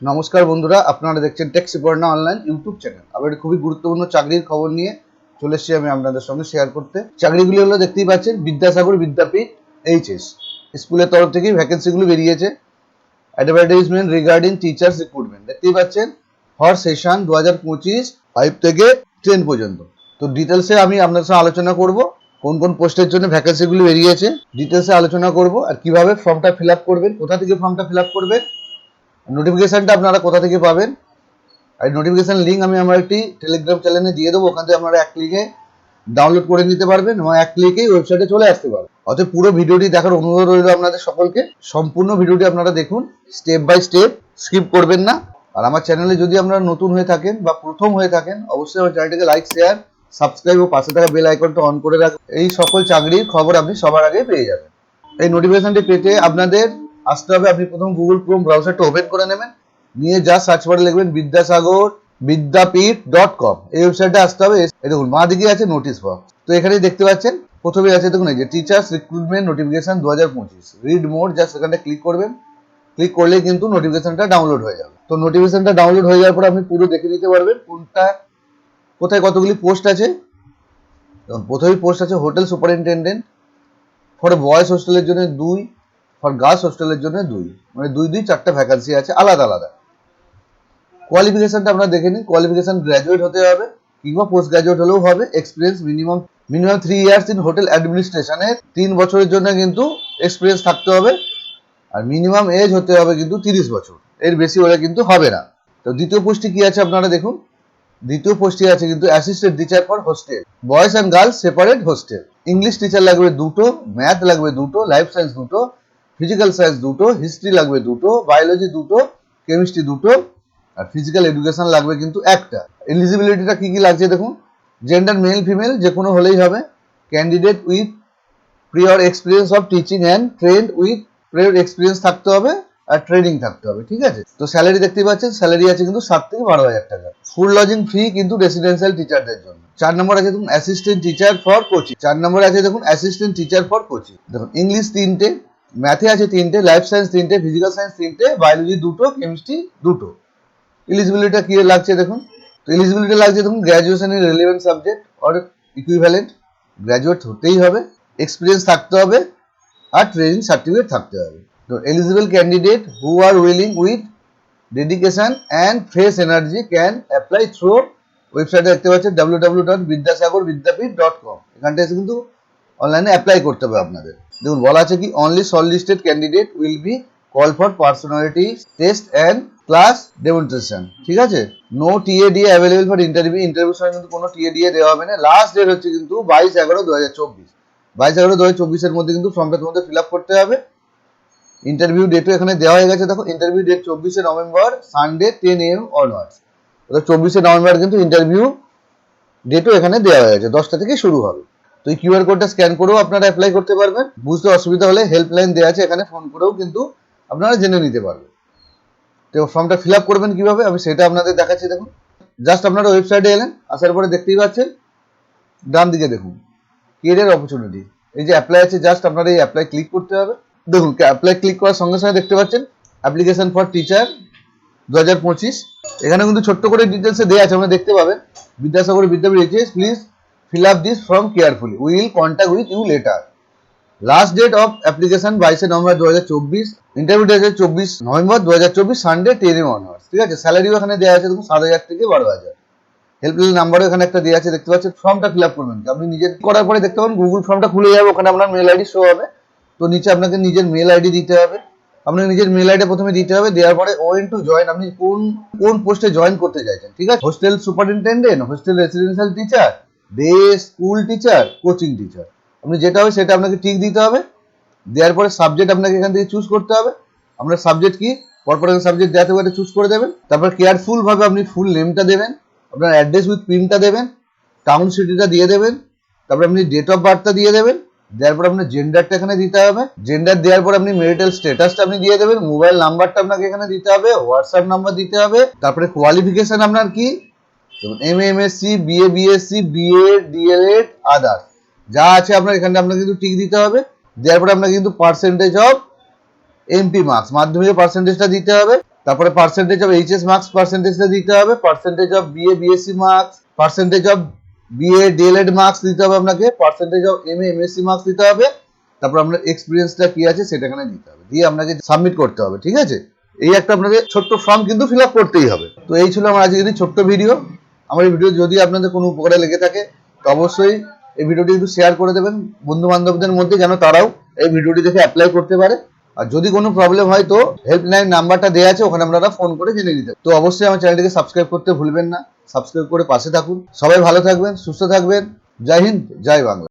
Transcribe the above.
নমস্কার বন্ধুরা, আপনারা দেখছেন tech Suparna online YouTube channel আবার খুবই গুরুত্বপূর্ণ চাকরির খবর নিয়ে চলে এসেছি আমি আপনাদের সঙ্গে শেয়ার করতে। চাকরিগুলি হলো দেখতেই পাচ্ছেন, বিদ্যাসাগর বিদ্যাপীঠ এইচএস স্কুলের তরফ থেকেই ভ্যাকেন্সিগুলো বেরিয়েছে। অ্যাডভার্টাইজমেন্ট রিগার্ডিং টিচার্স রিক্রুটমেন্ট দেখতেই পাচ্ছেন ফর সেশন দু হাজার পঁচিশ ফাইভ থেকে টেন পর্যন্ত। তো ডিটেলসে আমি আপনার সঙ্গে আলোচনা করব, কোন কোন পোস্টের জন্য ভ্যাকেন্সিগুলো বেরিয়েছে। ডিটেলসে আলোচনা করব, আর কীভাবে ফর্মটা ফিল আপ করবেন, কোথা থেকে ফর্মটা ফিল আপ করবেন নোটিফিকেশনটা আপনারা কোথা থেকে পাবেন? আর নোটিফিকেশান লিঙ্ক আমি আমার একটি টেলিগ্রাম চ্যানেলে দিয়ে দেবো, ওখান থেকে আপনারা এক ক্লিকে ডাউনলোড করে নিতে পারবেন এবং এক ক্লিকেই ওয়েবসাইটে চলে আসতে পারবেন। অতএব পুরো ভিডিওটি দেখার অনুরোধ রইল আপনাদের সকলকে। সম্পূর্ণ ভিডিওটি আপনারা দেখুন স্টেপ বাই স্টেপ স্কিপ করবেন না। আর আমার চ্যানেলে যদি আপনারা নতুন হয়ে থাকেন বা প্রথম হয়ে থাকেন, অবশ্যই আমার চ্যানেলটিকে লাইক শেয়ার সাবস্ক্রাইব ও পাশে থাকা বেল আইকনটা অন করে রাখবেন। এই সকল চাকরির খবর আপনি সবার আগে পেয়ে যাবেন। এই নোটিফিকেশনটি পেতে আপনাদের আসতে হবে। আপনি প্রথম গুগল ক্রোম ব্রাউজারটা ওপেন করে নেবেন। নিয়ে যা সার্চ করে লিখবেন বিদ্যাসাগর বিদ্যাপীঠ ডট কম এই ওয়েবসাইটে আসতে হবে। এই দেখুন, মা দিকে আছে নোটিশ বক্স তো এখানেই দেখতে পাচ্ছেন প্রথমে আছে দেখুন, এই যে টিচার্স রিক্রুটমেন্ট নোটিফিকেশন দু হাজার পঁচিশ। রিড মোড জাস্ট এখানে ক্লিক করবেন। ক্লিক করলেই কিন্তু নোটিফিকেশনটা ডাউনলোড হয়ে যাবে। তো নোটিফিকেশনটা ডাউনলোড হয়ে যাওয়ার পর আপনি পুরো দেখে নিতে পারবেন কোনটা, কোথায় কতগুলি পোস্ট আছে। প্রথমেই পোস্ট আছে হোটেল সুপারিনটেন্ডেন্ট। ফর বয়েজ হোস্টেলের জন্য দুই ফর গার্লস হোস্টেলের জন্য দুই। মানে দুই দুই চারটা ভ্যাকান্সি আছে, আলাদা আলাদা। কোয়ালিফিকেশনটা আমরা দেখে নিই। কোয়ালিফিকেশন গ্র্যাজুয়েট হতে হবে কিংবা পোস্ট গ্র্যাজুয়েট হলেও হবে। Experience minimum minimum three years in hotel অ্যাডমিনিস্ট্রেশনে তিন বছরের জন্য কিন্তু এক্সপিরিয়েন্স থাকতে হবে। আর মিনিমাম এজ হতে হবে কিন্তু তিরিশ বছর। এর বেশি হলে কিন্তু হবে না। তো দ্বিতীয় পোস্টটি কি আছে আপনারা দেখুন। দ্বিতীয় পোস্টটি আছে কিন্তু assistant teacher for hostel boys and girls separate hostel English teacher লাগবে দুটো ম্যাথ লাগবে দুটো লাইফ সায়েন্স দুটো। ফিজিক্যাল সায়েন্স দুটো হিস্ট্রি লাগবে দুটো বায়োলজি দুটো কেমিস্ট্রি দুটো, আর ফিজিক্যাল এডুকেশন লাগবে কিন্তু একটা। এলিজিবিলিটিটা কি কি লাগছে দেখুন? জেন্ডার মেল ফিমেল যে কোনো হলেই হবে। Candidate with prior experience of teaching and trained with prior experience থাকতে হবে আর ট্রেনিং থাকতে হবে, ঠিক আছে? তো স্যালারি দেখতে পাচ্ছেন স্যালারি আছে কিন্তু সাত থেকে বারো হাজার টাকা। ফুড লজিং ফ্রি কিন্তু রেসিডেন্সিয়াল টিচারদের জন্য। চার নম্বর আছে দেখুন অ্যাসিস্ট্যান্ট টিচার ফর কোচিং চার নম্বর আছে দেখুন অ্যাসিস্ট্যান্ট টিচার ফর কোচিং দেখুন ইংলিশ তিনটে ম্যাথে আছে তিনটে লাইফ সায়েন্স তিনটে ফিজিক্যাল সায়েন্স তিনটে বায়োলজি দুটো কেমিস্ট্রি দুটো। এলিজিবিলিটিটা কি লাগছে দেখুন? তো লাগছে দেখুন graduation in relevant subject or equivalent graduate হতেই হবে এক্সপিরিয়েন্স থাকতে হবে, আর ট্রেনিং সার্টিফিকেট থাকতে হবে। তো eligible candidate who are willing with dedication and fresh energy can apply through ওয়েবসাইটে দেখতে পাচ্ছেন W W dot Vidyasagar Vidyapith dot com এখানটা এসে কিন্তু অনলাইনে অ্যাপ্লাই করতে হবে আপনাদের। দেখুন, বলা আছে কি only shortlisted candidate will be call for personality test and class demonstration ঠিক আছে? No TA DA available for interview interview সময় কিন্তু কোনো টিএডিএ দেওয়া হবে না। লাস্ট ডেট হচ্ছে কিন্তু বাইশ এগারো দু হাজার চব্বিশ। বাইশ এগারো দু হাজার চব্বিশের মধ্যে কিন্তু ফর্মটা তোমাদের ফিল আপ করতে হবে। ইন্টারভিউ ডেটও এখানে দেওয়া হয়ে গেছে। দেখো ইন্টারভিউ ডেট চব্বিশে November Sunday ten AM onwards চব্বিশে নভেম্বর কিন্তু ইন্টারভিউ ডেটও এখানে দেওয়া হয়ে গেছে। দশটা থেকে শুরু হবে। এই কিউআর কোডটা স্ক্যান করেও আপনারা অ্যাপ্লাই করতে পারবেন। বুঝতে অসুবিধা হলে হেল্পলাইন দেওয়া আছে, এখানে ফোন করেও কিন্তু আপনারা জেনে নিতে পারবেন। তো ফর্মটা ফিল আপ করবেন কীভাবে, আমি সেটা আপনাদের দেখাচ্ছি, দেখুন। জাস্ট আপনারা ওয়েবসাইটে এলেন, আসার পরে দেখতেই পাচ্ছেন, ডান দিকে দেখুন কেরিয়ার অপরচুনিটি এই যে অ্যাপ্লাই আছে জাস্ট আপনারা এই অ্যাপ্লাই ক্লিক করতে হবে। দেখুন অ্যাপ্লাই ক্লিক করার সঙ্গে সঙ্গে দেখতে পাচ্ছেন অ্যাপ্লিকেশন ফর টিচার দু হাজার পঁচিশ। এখানে কিন্তু ছোট্ট করে ডিটেলসে দেওয়া আছে আমরা দেখতে পাবেন। Vidyasagar Vidyapith HS please fill up this form carefully will contact with you later last date of application বাইশে নভেম্বর দু হাজার চব্বিশ ইন্টারভিউ ডেট চব্বিশ নভেম্বর দু হাজার চব্বিশ সানডে টেন এম অনওয়ার্স ঠিক আছে? স্যালারিও এখানে দেওয়া আছে, দেখুন, সাত হাজার থেকে বারো হাজার। হেল্পলাইন নাম্বারও এখানে একটা দেওয়া আছে, দেখতে পাচ্ছেন? ফর্মটা ফিল আপ করবেন। আপনি নিজের করার পরে দেখতে পাবেন গুগল ফর্মটা খুলে যাবে, ওখানে আপনার মেল আইডি শো হবে। তো নিচে আপনাকে নিজের মেল আইডি দিতে হবে। আপনাকে নিজের মেল আইডি প্রথমে দিতে হবে, দেওয়ার পরে ওয়েন টু জয়েন আপনি কোন কোন পোস্টে জয়েন করতে চাইছেন, ঠিক আছে? Hostel superintendent hostel residential teacher day school teacher coaching teacher আপনি যেটা হবে সেটা আপনাকে ঠিক দিতে হবে। দেওয়ার পরে সাবজেক্ট আপনাকে এখান থেকে চুজ করতে হবে। আপনার সাবজেক্ট কি? পরপর সাবজেক্ট দেওয়া থাকবে চুজ করে দেবেন। তারপর কেয়ারফুল ভাবে আপনি ফুল নেমটা দেবেন। আপনার অ্যাড্রেস উইথ পিনটা দেবেন। টাউন সিটিটা দিয়ে দেবেন। তারপর আপনি ডেট অফ বার্থটা দিয়ে দেবেন। দেওয়ার পর আপনার জেন্ডারটা এখানে দিতে হবে। জেন্ডার দেওয়ার পর আপনি মেরিটাল স্ট্যাটাসটা আপনি দিয়ে দেবেন। মোবাইল নাম্বারটা আপনাকে এখানে দিতে হবে। হোয়াটসঅ্যাপ নাম্বার দিতে হবে। তারপরে কোয়ালিফিকেশন আপনার কি? M M S C BA BSc BA DElEd others যা আছে আপনার এখানে আপনাকে কিন্তু টিক দিতে হবে। দেওয়ার পরে আপনাকে কিন্তু পার্সেন্টেজ অফ এমপি মার্কস মাধ্যমিকের পার্সেন্টেজটা দিতে হবে। তারপরে পার্সেন্টেজ অফ এইচএস মার্কস পার্সেন্টেজটা দিতে হবে। Percentage of BA BSc marks percentage of BA DElEd marks দিতে হবে আপনাকে। Percentage of MA MSc marks দিতে হবে। তারপর আপনার এক্সপিরিয়েন্সটা কি আছে, সেটা এখানে দিতে হবে। দিয়ে আপনাকে সাবমিট করতে হবে, ঠিক আছে? এই একটা আপনাদের ছোট্ট ফর্ম কিন্তু ফিল আপ করতেই হবে। তো এই ছিল আমার আজকের ছোট্ট ভিডিও আমার এই ভিডিও যদি আপনাদের কোনো উপকারে লেগে থাকে, তো অবশ্যই এই ভিডিওটি একটু শেয়ার করে দেবেন। বন্ধু বান্ধবদের মধ্যে যেন তারাও এই ভিডিওটি দেখে অ্যাপ্লাই করতে পারে। আর যদি কোনো প্রবলেম হয় তো হেল্পলাইন নাম্বারটা দেওয়া আছে, ওখানে আপনারা ফোন করে জেনে নিতে তো অবশ্যই আমার চ্যানেলটিকে সাবস্ক্রাইব করতে ভুলবেন না। সাবস্ক্রাইব করে পাশে থাকুন। সবাই ভালো থাকবেন, সুস্থ থাকবেন। জয় হিন্দ, জয় বাংলা।